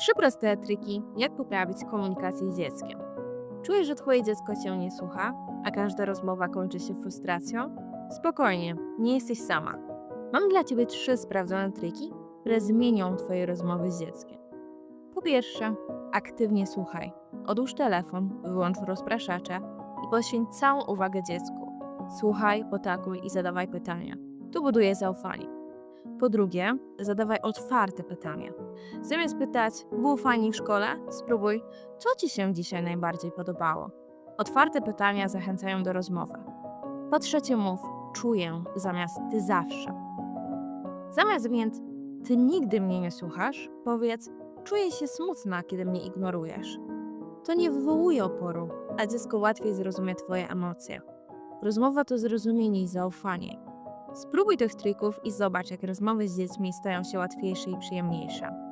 Trzy proste triki, jak poprawić komunikację z dzieckiem. Czujesz, że twoje dziecko cię nie słucha, a każda rozmowa kończy się frustracją? Spokojnie, nie jesteś sama. Mam dla ciebie trzy sprawdzone triki, które zmienią twoje rozmowy z dzieckiem. Po pierwsze, aktywnie słuchaj. Odłóż telefon, wyłącz rozpraszacza i poświęć całą uwagę dziecku. Słuchaj, potakuj i zadawaj pytania. Tu buduje zaufanie. Po drugie, zadawaj otwarte pytania. Zamiast pytać, było fajnie w szkole, spróbuj, co Ci się dzisiaj najbardziej podobało. Otwarte pytania zachęcają do rozmowy. Po trzecie, mów, czuję zamiast ty zawsze. Zamiast więc ty nigdy mnie nie słuchasz, powiedz, czuję się smutna, kiedy mnie ignorujesz. To nie wywołuje oporu, a dziecko łatwiej zrozumie Twoje emocje. Rozmowa to zrozumienie i zaufanie. Spróbuj tych trików i zobacz, jak rozmowy z dziećmi stają się łatwiejsze i przyjemniejsze.